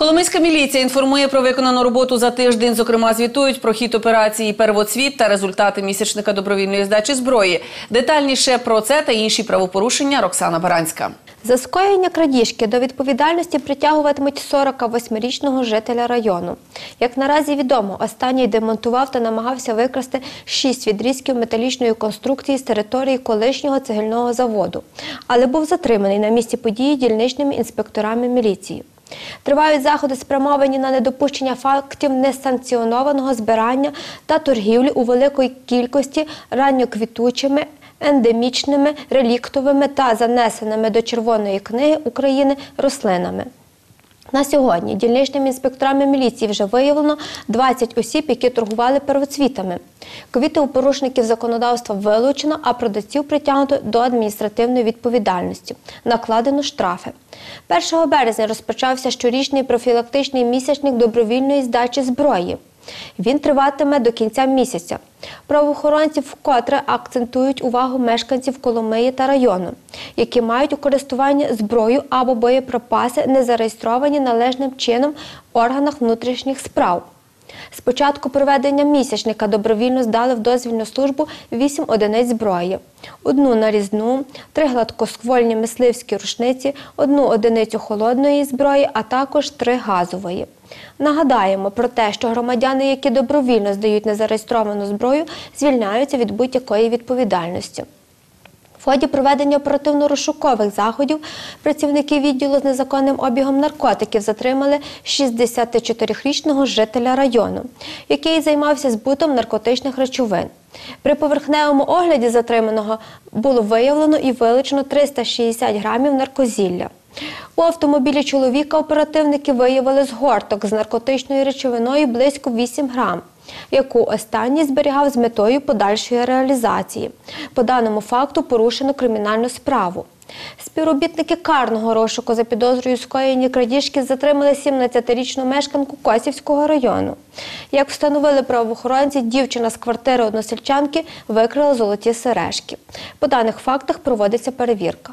Коломийська міліція інформує про виконану роботу за тиждень. Зокрема, звітують про хід операції «Первоцвіт» та результати місячника добровільної здачі зброї. Детальніше про це та інші правопорушення Роксана Баранська. За скоєння крадіжки до відповідальності притягуватимуть 48-річного жителя району. Як наразі відомо, останній демонтував та намагався викрасти шість відрізків металічної конструкції з території колишнього цегельного заводу, але був затриманий на місці події дільничними інспекторами міліції. Тривають заходи, спрямовані на недопущення фактів несанкціонованого збирання та торгівлі у великої кількості ранньоквітучими, ендемічними, реліктовими та занесеними до Червоної книги України рослинами. На сьогодні дільничними інспекторами міліції вже виявлено 20 осіб, які торгували первоцвітами. Квіти у порушників законодавства вилучено, а продавців притягнуто до адміністративної відповідальності. Накладено штрафи. 1 березня розпочався щорічний профілактичний місячник добровільної здачі зброї. Він триватиме до кінця місяця. Правоохоронці вкотре акцентують увагу мешканців Коломиї та району, які мають у користуванні зброю або боєприпаси, не зареєстровані належним чином в органах внутрішніх справ. З початку проведення місячника добровільно здали в дозвільну службу 8 одиниць зброї, одну нарізну, три гладкоствольні мисливські рушниці, одну одиницю холодної зброї, а також три газової. Нагадаємо про те, що громадяни, які добровільно здають незареєстровану зброю, звільняються від будь-якої відповідальності. В ході проведення оперативно-розшукових заходів працівники відділу з незаконним обігом наркотиків затримали 64-річного жителя району, який займався збутом наркотичних речовин. При поверхневому огляді затриманого було виявлено і вилучено 360 грамів наркозілля. У автомобілі чоловіка оперативники виявили згорток з наркотичною речовиною близько 8 грам яку останній зберігав з метою подальшої реалізації. По даному факту порушено кримінальну справу. Співробітники карного розшуку за підозрою скоєння крадіжки затримали 17-річну мешканку Косівського району. Як встановили правоохоронці, дівчина з квартири односельчанки викрила золоті сережки. По даних фактах проводиться перевірка.